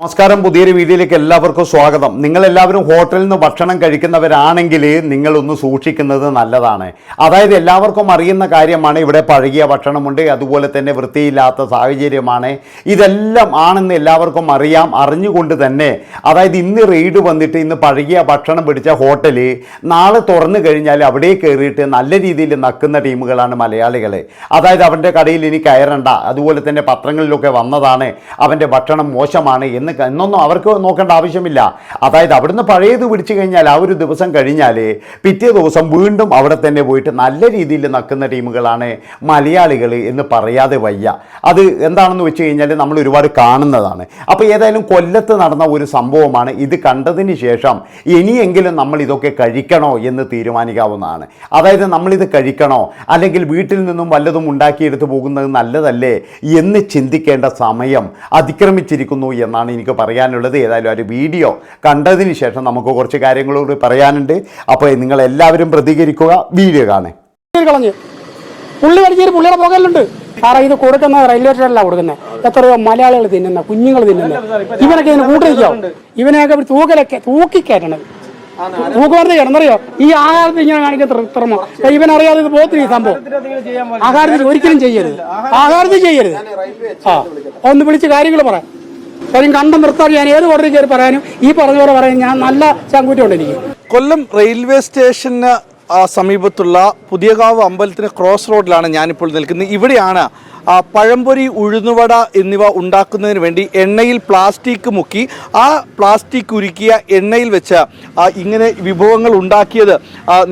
നമസ്കാരം. പുതിയൊരു വീഡിയോയിലേക്ക് എല്ലാവർക്കും സ്വാഗതം. നിങ്ങൾ എല്ലാവരും ഹോട്ടലിൽ നിന്ന് ഭക്ഷണം കഴിക്കുന്നവരാണെങ്കിൽ നിങ്ങളൊന്ന് സൂക്ഷിക്കുന്നത് നല്ലതാണ്. അതായത് എല്ലാവർക്കും അറിയുന്ന കാര്യമാണ് ഇവിടെ പഴകിയ ഭക്ഷണമുണ്ട് അതുപോലെ തന്നെ വൃത്തിയില്ലാത്ത സാഹചര്യമാണ്. ഇതെല്ലാം ആണെന്ന് എല്ലാവർക്കും അറിയാം അറിഞ്ഞുകൊണ്ട് തന്നെ. അതായത് ഇന്ന് റെയ്ഡ് വന്നിട്ട് ഇന്ന് പഴകിയ ഭക്ഷണം പിടിച്ച ഹോട്ടൽ നാളെ തുറന്നു കഴിഞ്ഞാൽ അവിടെ കയറിയിട്ട് നല്ല രീതിയിൽ നക്കുന്ന ടീമുകളാണ് മലയാളികൾ അതായത് അവന്റെ കടയിൽ ഇനി കയറണ്ട അതുപോലെ തന്നെ പത്രങ്ങളിലൊക്കെ വന്നതാണ് അവന്റെ ഭക്ഷണം മോശമാണ് എന്ന് ക- എന്നൊന്നും അവർക്ക് നോക്കേണ്ട ആവശ്യമില്ല. അതായത് അവിടുന്ന് പഴയത് പിടിച്ചു കഴിഞ്ഞാൽ ആ ഒരു ദിവസം കഴിഞ്ഞാൽ പിറ്റേ ദിവസം വീണ്ടും അവിടെ തന്നെ പോയിട്ട് നല്ല രീതിയിൽ നക്കുന്ന ടീമുകളാണ് മലയാളികൾ എന്ന് പറയാതെ വയ്യ. അത് എന്താണെന്ന് വെച്ച് കഴിഞ്ഞാൽ നമ്മൾ ഒരുപാട് കാണുന്നതാണ്. അപ്പോൾ ഏതായാലും കൊല്ലത്ത് നടന്ന ഒരു സംഭവമാണ് ഇത് കണ്ടതിന് ശേഷം ഇനിയെങ്കിലും നമ്മൾ ഇതൊക്കെ കഴിക്കണോ എന്ന് തീരുമാനിക്കാവുന്നതാണ്. അതായത് നമ്മളിത് കഴിക്കണോ? അല്ലെങ്കിൽ വീട്ടിൽ നിന്നും വല്ലതും ഉണ്ടാക്കിയെടുത്ത് പോകുന്നത് നല്ലതല്ലേ എന്ന് ചിന്തിക്കേണ്ട സമയം അതിക്രമിച്ചിരിക്കുന്നു എന്നാണ് എനിക്ക് പറയാനുള്ളത് ഏതായാലും ഒരു വീഡിയോ കണ്ടതിന് ശേഷം നമുക്ക് കുറച്ച് കാര്യങ്ങളോട് പറയാനുണ്ട്. അപ്പോൾ നിങ്ങൾ എല്ലാവരും പ്രതികരിക്കുക വീഡിയോ കാണേ പുള്ളി വലിച്ചൊരു പുള്ളിയുടെ പുകയിലുണ്ട്. സാറേ ഇത് കൊടുക്കുന്ന റെയിൽവേ സ്റ്റേഷനിലാണ് കൊടുക്കുന്നത് എത്രയോ മലയാളികൾ തിന്നുന്ന കുഞ്ഞുങ്ങൾ തിന്നുന്ന. ഇവനൊക്കെ ഇതിന് കൂട്ടിരിക്കോ ഇവനെയൊക്കെ തൂക്കലൊക്കെ തൂക്കിക്കയറ്റണത്. തൂക്കുവാർത്ത കിടന്നറിയോ? ഈ ആഹാരത്തിൽ ഇങ്ങനെ കാണിക്കുന്ന കൃത്രിമം ഇവനറിയാതെ ഇത് പോകത്തില്ല ഈ സംഭവം. ആഹാരത്തിൽ ഒരിക്കലും ചെയ്യരുത്. ആഹാരത്തിൽ ചെയ്യരുത്. ആ ഒന്ന് വിളിച്ച് കാര്യങ്ങൾ പറയാം കാര്യം കണ്ടം നിർത്താൻ ഞാൻ ഏത് കോടതി കയറി പറയാനും ഈ പറഞ്ഞ പോലെ പറയാൻ ഞാൻ നല്ല ചങ്കൂറ്റുണ്ട് എനിക്ക്. കൊല്ലം റെയിൽവേ സ്റ്റേഷന് സമീപത്തുള്ള പുതിയകാവ് അമ്പലത്തിന് ക്രോസ് റോഡിലാണ് ഞാനിപ്പോൾ നിൽക്കുന്നത്. ഇവിടെയാണ് പഴംപൊരി ഉഴുന്നുവട എന്നിവ ഉണ്ടാക്കുന്നതിന് വേണ്ടി എണ്ണയിൽ പ്ലാസ്റ്റിക് മുക്കി ആ പ്ലാസ്റ്റിക് ഉരുക്കിയ എണ്ണയിൽ വെച്ച് ഇങ്ങനെ വിഭവങ്ങൾ ഉണ്ടാക്കിയത്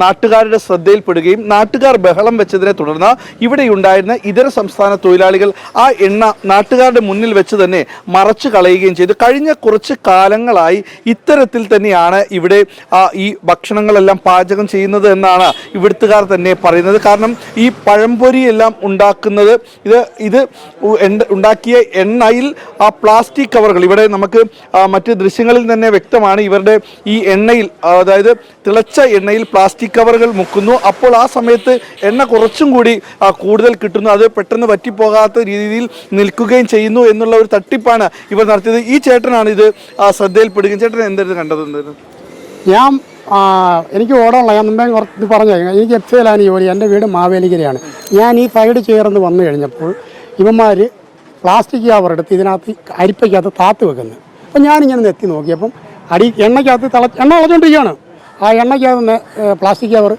നാട്ടുകാരുടെ ശ്രദ്ധയിൽപ്പെടുകയും നാട്ടുകാർ ബഹളം വെച്ചതിനെ തുടർന്ന് ഇവിടെയുണ്ടായിരുന്ന ഇതര സംസ്ഥാന തൊഴിലാളികൾ ആ എണ്ണ നാട്ടുകാരുടെ മുന്നിൽ വെച്ച് തന്നെ മറച്ചു കളയുകയും ചെയ്തു. കഴിഞ്ഞ കുറച്ച് കാലങ്ങളായി ഇത്തരത്തിൽ തന്നെയാണ് ഇവിടെ ഈ ഭക്ഷണങ്ങളെല്ലാം പാചകം ചെയ്യുന്നത് എന്നാണ് ഇവിടുത്തുകാർ തന്നെ പറയുന്നത്. കാരണം ഈ പഴംപൊരി എല്ലാം ഉണ്ടാക്കുന്നത് ഇത് ഇത് ഉണ്ടാക്കിയ എണ്ണയിൽ ആ പ്ലാസ്റ്റിക് കവറുകൾ. ഇവിടെ നമുക്ക് മറ്റ് ദൃശ്യങ്ങളിൽ തന്നെ വ്യക്തമാണ് ഇവരുടെ ഈ എണ്ണയിൽ അതായത് തിളച്ച എണ്ണയിൽ പ്ലാസ്റ്റിക് കവറുകൾ മുക്കുന്നു. അപ്പോൾ ആ സമയത്ത് എണ്ണ കുറച്ചും കൂടി കൂടുതൽ കിട്ടുന്നു. അത് പെട്ടെന്ന് വറ്റിപ്പോകാത്ത രീതിയിൽ നിൽക്കുകയും ചെയ്യുന്നു എന്നുള്ള ഒരു തട്ടിപ്പാണ് ഇവർ നടത്തിയത്. ഈ ചേട്ടനാണ് ഇത് ശ്രദ്ധയിൽപ്പെടുകയും ചേട്ടൻ എന്തായിരുന്നു കണ്ടത് എന്തായിരുന്നു? ഞാൻ എനിക്ക് ഓടാനുള്ള ഞാൻ മുമ്പേ കുറച്ച് പറഞ്ഞു എനിക്ക് എഫ് എയിലാണ് ജോലി. എന്റെ വീട് മാവേലിക്കരയാണ്. ഞാൻ ഈ സൈഡ് ചേർന്ന് വന്നു കഴിഞ്ഞപ്പോൾ ഇവന്മാർ പ്ലാസ്റ്റിക് കവർ എടുത്ത് ഇതിനകത്ത് അരിപ്പയ്ക്കകത്ത് താത്ത് വെക്കുന്നത് അപ്പം ഞാനിങ്ങനെ നെത്തി നോക്കിയപ്പം അടി എണ്ണയ്ക്കകത്ത് തിള എണ്ണ തിളച്ചുകൊണ്ടിരിക്കുകയാണ് ആ എണ്ണയ്ക്കകത്ത് പ്ലാസ്റ്റിക് കവർ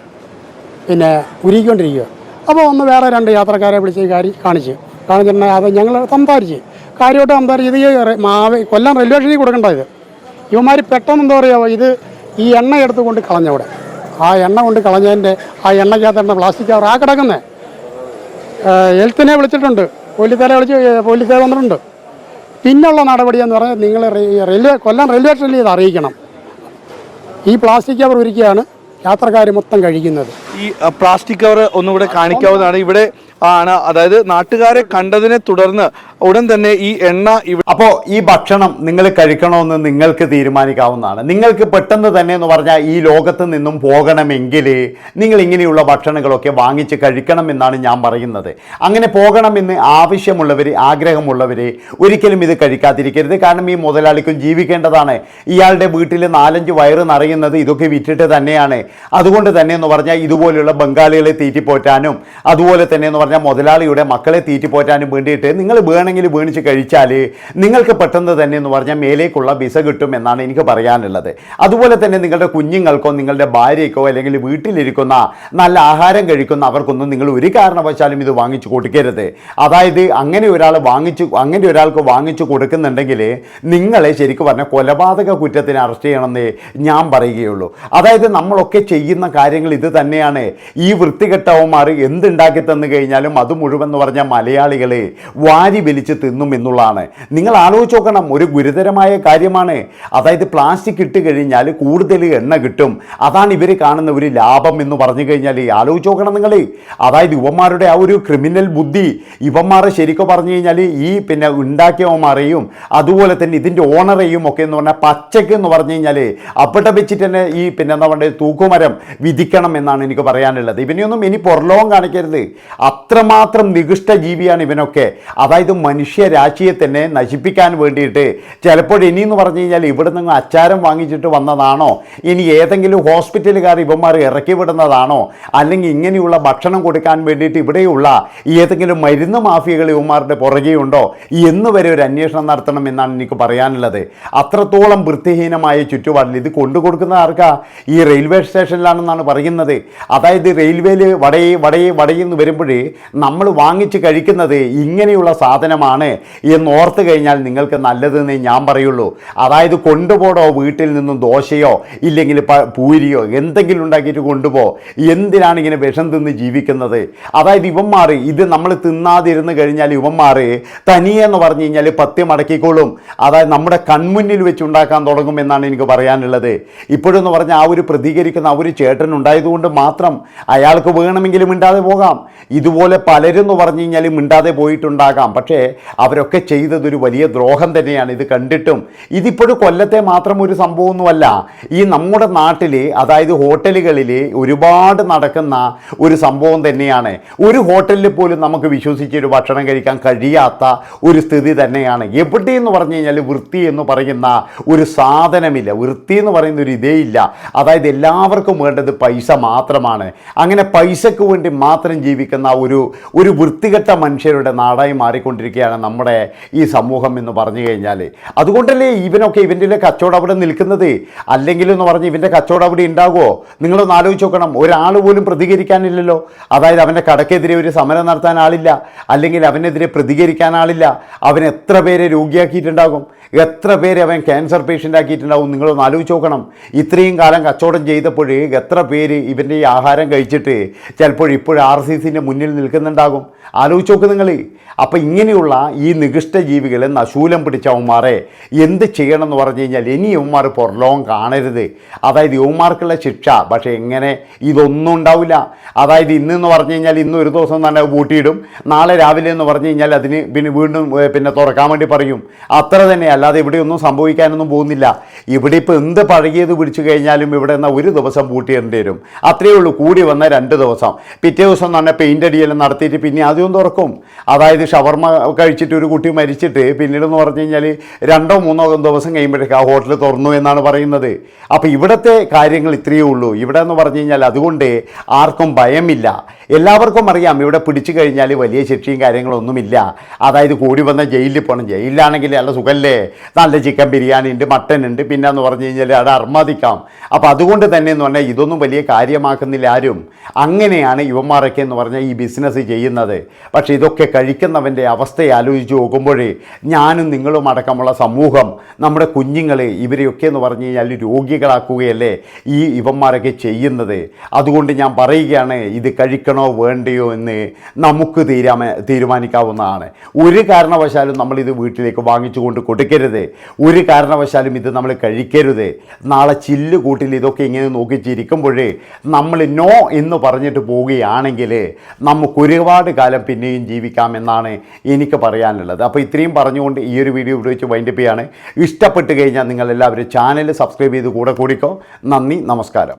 പിന്നെ ഉരുകിക്കൊണ്ടിരിക്കുക. അപ്പോൾ ഒന്ന് വേറെ രണ്ട് യാത്രക്കാരെ വിളിച്ച് കാര്യം കാണിച്ച്. കാണിച്ചിട്ടുണ്ടെങ്കിൽ അത് ഞങ്ങൾ സംസാരിച്ച്. കാര്യമായിട്ട് സംസാരിച്ച് ഇത് മാവേ കൊല്ലം റെയിൽവേ സ്റ്റേഷനിൽ കൊടുക്കേണ്ട ഇത്. ഇവന്മാർ പെട്ടെന്ന് എന്താ പറയുക ഇത് ഈ എണ്ണ എടുത്തുകൊണ്ട് കളഞ്ഞവിടെ ആ എണ്ണ കൊണ്ട് കളഞ്ഞതിന്റെ ആ എണ്ണയ്ക്കകത്ത് എണ്ണ പ്ലാസ്റ്റിക് കവർ ആ കിടക്കുന്നേ. ഹെൽത്തിനെ വിളിച്ചിട്ടുണ്ട്. പോലീസുകാരെ വിളിച്ച് പോലീസുകാർ വന്നിട്ടുണ്ട്. പിന്നുള്ള നടപടി എന്ന് പറഞ്ഞാൽ നിങ്ങൾ റെയിൽവേ കൊല്ലം റെയിൽവേ സ്റ്റേഷനിൽ ഇത് അറിയിക്കണം. ഈ പ്ലാസ്റ്റിക് കവർ ഒരുക്കിയാണ് യാത്രക്കാർ മൊത്തം കഴിക്കുന്നത്. ഈ പ്ലാസ്റ്റിക് കവർ ഒന്നുകൂടെ കാണിക്കാവുന്നതാണ്. ഇവിടെ ആണ്. അതായത് നാട്ടുകാരെ കണ്ടതിനെ തുടർന്ന് ഉടൻ തന്നെ ഈ എണ്ണ അപ്പോ അപ്പോൾ ഈ ഭക്ഷണം നിങ്ങൾ കഴിക്കണമെന്ന് നിങ്ങൾക്ക് തീരുമാനിക്കാവുന്നതാണ്. നിങ്ങൾക്ക് പെട്ടെന്ന് തന്നെ എന്ന് പറഞ്ഞാൽ ഈ ലോകത്ത് നിന്നും പോകണമെങ്കിൽ നിങ്ങൾ ഇങ്ങനെയുള്ള ഭക്ഷണങ്ങളൊക്കെ വാങ്ങിച്ച് കഴിക്കണം എന്നാണ് ഞാൻ പറയുന്നത്. അങ്ങനെ പോകണമെന്ന് ആവശ്യമുള്ളവർ ആഗ്രഹമുള്ളവർ ഒരിക്കലും ഇത് കഴിക്കാതിരിക്കരുത്. കാരണം ഈ മുതലാളിക്കും ജീവിക്കേണ്ടതാണ്. ഇയാളുടെ വീട്ടിൽ നാലഞ്ച് വയറ് നിറയുന്നത് ഇതൊക്കെ വിറ്റിട്ട് തന്നെയാണ്. അതുകൊണ്ട് തന്നെ എന്ന് പറഞ്ഞാൽ ഇതുപോലെയുള്ള ബംഗാളികളെ തീറ്റിപ്പോറ്റാനും അതുപോലെ തന്നെ എന്ന് പറഞ്ഞാൽ മുതലാളിയുടെ മക്കളെ തീറ്റിപ്പോറ്റാനും വേണ്ടിയിട്ട് നിങ്ങൾ വേണമെങ്കിൽ വീണിച്ച് കഴിച്ചാൽ നിങ്ങൾക്ക് പെട്ടെന്ന് തന്നെ എന്ന് പറഞ്ഞാൽ മേലേക്കുള്ള വിസ കിട്ടും എന്നാണ് എനിക്ക് പറയാനുള്ളത്. അതുപോലെ തന്നെ നിങ്ങളുടെ കുഞ്ഞുങ്ങൾക്കോ നിങ്ങളുടെ ഭാര്യയ്ക്കോ അല്ലെങ്കിൽ വീട്ടിലിരിക്കുന്ന നല്ല ആഹാരം കഴിക്കുന്ന അവർക്കൊന്നും നിങ്ങൾ ഒരു കാരണവശാലും ഇത് വാങ്ങിച്ചു കൊടുക്കരുത്. അതായത് അങ്ങനെ ഒരാൾ വാങ്ങിച്ചു അങ്ങനെ ഒരാൾക്ക് വാങ്ങിച്ചു കൊടുക്കുന്നുണ്ടെങ്കിൽ നിങ്ങളെ ശരിക്കും പറഞ്ഞാൽ കൊലപാതക കുറ്റത്തിന് അറസ്റ്റ് ചെയ്യണമെന്നേ ഞാൻ പറയുകയുള്ളൂ. അതായത് നമ്മളൊക്കെ ചെയ്യുന്ന കാര്യങ്ങൾ ഇത് തന്നെയാണ്. ഈ വൃത്തികെട്ടവന്മാർ എന്തുണ്ടാക്കി തന്നു കഴിഞ്ഞാലും അത് മുഴുവൻ എന്ന് പറഞ്ഞാൽ മലയാളികളെ വാരി വലിച്ച് തിന്നും എന്നുള്ളതാണ്. നിങ്ങൾ ആലോചിച്ച് നോക്കണം ഒരു ഗുരുതരമായ കാര്യമാണ്. അതായത് പ്ലാസ്റ്റിക് ഇട്ട് കഴിഞ്ഞാൽ കൂടുതൽ എണ്ണ കിട്ടും. അതാണ് ഇവർ കാണുന്ന ഒരു ലാഭം എന്ന് പറഞ്ഞു കഴിഞ്ഞാൽ ആലോചിച്ച് നോക്കണം നിങ്ങൾ അതായത് ഇവന്മാരുടെ ആ ഒരു ക്രിമിനൽ ബുദ്ധി ഇവന്മാരെ ശരിക്കും പറഞ്ഞു കഴിഞ്ഞാൽ ഈ പിന്നെ ഉണ്ടാക്കിയവന്മാരെയും അതുപോലെ തന്നെ ഇതിന്റെ ഓണറേയും ഒക്കെ എന്ന് പറഞ്ഞാൽ പച്ചക്ക് എന്ന് പറഞ്ഞു കഴിഞ്ഞാൽ അവിടെ വെച്ചിട്ട് തന്നെ ഈ പിന്നെ എന്താ പറയുക തൂക്കുമരം വിധിക്കണം എന്നാണ് എനിക്ക് പറയാനുള്ളത്. ഇവനെയൊന്നും ഇനി പുറലോകം കാണിക്കരുത്. അത്രമാത്രം നികൃഷ്ട ജീവിയാണ് ഇവനൊക്കെ. അതായത് മനുഷ്യരാശിയെ തന്നെ നശിപ്പിക്കാൻ വേണ്ടിയിട്ട്. ചിലപ്പോൾ ഇനി എന്ന് പറഞ്ഞു കഴിഞ്ഞാൽ ഇവിടെ നിന്ന് അച്ചാരം വാങ്ങിച്ചിട്ട് വന്നതാണോ? ഇനി ഏതെങ്കിലും ഹോസ്പിറ്റലുകാർ ഇവന്മാർ ഇറക്കി വിടുന്നതാണോ? അല്ലെങ്കിൽ ഇങ്ങനെയുള്ള ഭക്ഷണം കൊടുക്കാൻ വേണ്ടിയിട്ട് ഇവിടെയുള്ള ഏതെങ്കിലും മരുന്ന് മാഫിയകൾ ഇവന്മാരുടെ പുറകെയുണ്ടോ? എന്ന് വരെ ഒരു അന്വേഷണം നടത്തണം എന്നാണ് എനിക്ക് പറയാനുള്ളത്. അത്രത്തോളം വൃത്തിഹീനമായ ചുറ്റുപാടിൽ ഇത് കൊണ്ടു കൊടുക്കുന്ന ആർക്കാ? ഈ റെയിൽവേ സ്റ്റേഷനിലാണെന്നാണ് പറയുന്നത്. അതായത് റെയിൽവേയിൽ വടയെ വടയെ വടയെന്ന് വരുമ്പോഴേ നമ്മൾ വാങ്ങിച്ച് കഴിക്കുന്നത് ഇങ്ങനെയുള്ള സാധനമാണ് എന്ന് ഓർത്ത് കഴിഞ്ഞാൽ നിങ്ങൾക്ക് നല്ലതെന്നേ ഞാൻ പറയുള്ളൂ. അതായത് കൊണ്ടുപോടോ വീട്ടിൽ നിന്നും ദോശയോ ഇല്ലെങ്കിൽ പൂരിയോ എന്തെങ്കിലും ഉണ്ടാക്കിയിട്ട് കൊണ്ടുപോ. എന്തിനാണ് ഇങ്ങനെ വിഷം തിന്ന് ജീവിക്കുന്നത്? അതായത് ഇവന്മാർ ഇത് നമ്മൾ തിന്നാതിരുന്ന് കഴിഞ്ഞാൽ ഇവന്മാർ തനിയെ എന്ന് പറഞ്ഞു കഴിഞ്ഞാൽ പത്തി മടക്കിക്കോളും അതായത് നമ്മുടെ കൺമുന്നിൽ വെച്ച് ഉണ്ടാക്കാൻ തുടങ്ങും എന്നാണ് എനിക്ക് പറയാനുള്ളത്. ഇപ്പോഴെന്ന് പറഞ്ഞാൽ ആ ഒരു പ്രതികരിക്കുന്ന ആ ഒരു ചേട്ടൻ ഉണ്ടായതുകൊണ്ട് മാത്രം അയാൾക്ക് വേണമെങ്കിലും ഇണ്ടാതെ പോകാം. ഇതുപോലെ പലരും എന്ന് പറഞ്ഞു കഴിഞ്ഞാൽ മിണ്ടാതെ പോയിട്ടുണ്ടാകാം. പക്ഷേ അവരൊക്കെ ചെയ്തതൊരു വലിയ ദ്രോഹം തന്നെയാണ്. ഇത് കണ്ടിട്ടും ഇതിപ്പോഴും കൊല്ലത്തെ മാത്രം ഒരു സംഭവമൊന്നുമല്ല. ഈ നമ്മുടെ നാട്ടിൽ അതായത് ഹോട്ടലുകളിൽ ഒരുപാട് നടക്കുന്ന ഒരു സംഭവം തന്നെയാണ്. ഒരു ഹോട്ടലിൽ പോലും നമുക്ക് വിശ്വസിച്ചൊരു ഭക്ഷണം കഴിക്കാൻ കഴിയാത്ത ഒരു സ്ഥിതി തന്നെയാണ്. എവിടെയെന്ന് പറഞ്ഞു കഴിഞ്ഞാൽ വൃത്തി എന്ന് പറയുന്ന ഒരു സാധനമില്ല. വൃത്തി എന്ന് പറയുന്ന ഒരു ഇതേ ഇല്ല. അതായത് എല്ലാവർക്കും വേണ്ടത് പൈസ മാത്രമാണ്. അങ്ങനെ പൈസക്ക് വേണ്ടി മാത്രം ജീവിക്കുന്ന ഒരു ഒരു ഒരു വൃത്തികെട്ട മനുഷ്യരുടെ നാടായി മാറിക്കൊണ്ടിരിക്കുകയാണ് നമ്മുടെ ഈ സമൂഹം എന്ന് പറഞ്ഞു കഴിഞ്ഞാൽ അതുകൊണ്ടല്ലേ ഇവനൊക്കെ ഇവന്റെ കച്ചവടം അവിടെ നിൽക്കുന്നത്? അല്ലെങ്കിൽ എന്ന് പറഞ്ഞ് ഇവന്റെ കച്ചവടം അവിടെ ഉണ്ടാകുമോ നിങ്ങളൊന്ന് ആലോചിച്ച് നോക്കണം. ഒരാൾ പോലും പ്രതികരിക്കാനില്ലല്ലോ. അതായത് അവന്റെ കടക്കെതിരെ ഒരു സമരം നടത്താൻ ആളില്ല. അല്ലെങ്കിൽ അവനെതിരെ പ്രതികരിക്കാൻ ആളില്ല. അവൻ എത്ര പേരെ രോഗിയാക്കിയിട്ടുണ്ടാകും? എത്ര പേരെ അവൻ ക്യാൻസർ പേഷ്യന്റ് ആക്കിയിട്ടുണ്ടാകും? നിങ്ങളൊന്ന് ആലോചിച്ച് നോക്കണം. ഇത്രയും കാലം കച്ചവടം ചെയ്തപ്പോൾ എത്ര പേര് ഇവന്റെ ഈ ആഹാരം കഴിച്ചിട്ട് ചിലപ്പോൾ ഇപ്പോൾ ആർ സി സിന്റെ മുന്നിൽ നിൽക്കുന്നുണ്ടാകും. ആലോചിച്ച് നോക്ക് നിങ്ങൾ അപ്പോൾ ഇങ്ങനെയുള്ള ഈ നികൃഷ്ട ജീവികളെ നശൂലം പിടിച്ച അവന്മാരെ എന്ത് ചെയ്യണം എന്ന് പറഞ്ഞു കഴിഞ്ഞാൽ ഇനി യവന്മാർ പുറലോകം കാണരുത്. അതായത് യവന്മാർക്കുള്ള ശിക്ഷ പക്ഷേ എങ്ങനെ? ഇതൊന്നും ഉണ്ടാവില്ല. അതായത് ഇന്നെന്ന് പറഞ്ഞു കഴിഞ്ഞാൽ ഇന്ന് ഒരു ദിവസം തന്നെ പൂട്ടിയിടും. നാളെ രാവിലെ എന്ന് പറഞ്ഞു കഴിഞ്ഞാൽ അതിന് പിന്നെ വീണ്ടും പിന്നെ തുറക്കാൻ വേണ്ടി പറയും. അത്ര തന്നെ. അല്ലാതെ ഇവിടെ ഒന്നും സംഭവിക്കാനൊന്നും പോകുന്നില്ല. ഇവിടെ ഇപ്പോൾ എന്ത് പഴകിയത് പിടിച്ചു കഴിഞ്ഞാലും ഇവിടെ എന്നാൽ ഒരു ദിവസം പൂട്ടിയിടേണ്ടി വരും. അത്രയേ ഉള്ളൂ. കൂടി വന്ന രണ്ട് ദിവസം. പിറ്റേ ദിവസം തന്നെ പെയിന്റ് അടിയെല്ലാം നടത്തിയിട്ട് പിന്നെ ആദ്യം തുറക്കും അതായത് ഷവർമ കഴിച്ചിട്ട് ഒരു കുട്ടി മരിച്ചിട്ട് പിന്നീടെന്ന് പറഞ്ഞു കഴിഞ്ഞാൽ രണ്ടോ മൂന്നോ ദിവസം കഴിയുമ്പോഴേക്കും ആ ഹോട്ടൽ തുറന്നു എന്നാണ് പറയുന്നത്. അപ്പോൾ ഇവിടുത്തെ കാര്യങ്ങൾ ഇത്രയേ ഉള്ളൂ. ഇവിടെ എന്ന് പറഞ്ഞു കഴിഞ്ഞാൽ അതുകൊണ്ട് ആർക്കും ഭയമില്ല. എല്ലാവർക്കും അറിയാം ഇവിടെ പിടിച്ചു കഴിഞ്ഞാൽ വലിയ ശിക്ഷയും കാര്യങ്ങളൊന്നുമില്ല. അതായത് കൂടി വന്ന ജയിലിൽ പോകണം ജയിലിലാണെങ്കിൽ നല്ല സുഖല്ലേ? നല്ല ചിക്കൻ ബിരിയാണി ഉണ്ട് മട്ടൻ ഉണ്ട്. പിന്നെ എന്ന് പറഞ്ഞു കഴിഞ്ഞാൽ അത് അർമാദിക്കാം. അപ്പോൾ അതുകൊണ്ട് തന്നെ എന്ന് പറഞ്ഞാൽ ഇതൊന്നും വലിയ കാര്യമാക്കുന്നില്ല ആരും. അങ്ങനെയാണ് യുവന്മാരൊക്കെ എന്ന് പറഞ്ഞാൽ ഈ ബിസിനസ് ചെയ്യുന്നത്. പക്ഷേ ഇതൊക്കെ കഴിക്കുന്നവന്റെ അവസ്ഥയെ ആലോചിച്ച് നോക്കുമ്പോഴേ ഞാനും നിങ്ങളും അടക്കമുള്ള സമൂഹം നമ്മുടെ കുഞ്ഞുങ്ങൾ ഇവരെയൊക്കെ എന്ന് പറഞ്ഞു കഴിഞ്ഞാൽ രോഗികളാക്കുകയല്ലേ ഈ ഇവന്മാരൊക്കെ ചെയ്യുന്നത്. അതുകൊണ്ട് ഞാൻ പറയുകയാണ് ഇത് കഴിക്കണോ വേണ്ടയോ എന്ന് നമുക്ക് തീരാമ തീരുമാനിക്കാവുന്നതാണ്. ഒരു കാരണവശാലും നമ്മളിത് വീട്ടിലേക്ക് വാങ്ങിച്ചു കൊണ്ട് കൊടുക്കരുത്. ഒരു കാരണവശാലും ഇത് നമ്മൾ കഴിക്കരുത്. നാളെ ചില്ല് കൂട്ടിൽ ഇതൊക്കെ ഇങ്ങനെ നോക്കിച്ചിരിക്കുമ്പോഴേ നമ്മൾ നോ എന്ന് പറഞ്ഞിട്ട് പോവുകയാണെങ്കിൽ നമുക്ക് ഒരുപാട് കാലം പിന്നെയും ജീവിക്കാമെന്നാണ് എനിക്ക് പറയാനുള്ളത്. അപ്പോൾ ഇത്രയും പറഞ്ഞുകൊണ്ട് ഈ ഒരു വീഡിയോ വെച്ച് വൈൻഡപ്പ് ചെയ്യാണ്. ഇഷ്ടപ്പെട്ട് കഴിഞ്ഞാൽ നിങ്ങൾ എല്ലാവരും ചാനൽ സബ്സ്ക്രൈബ് ചെയ്ത് കൂടെ കൂടിക്കോ. നന്ദി നമസ്കാരം.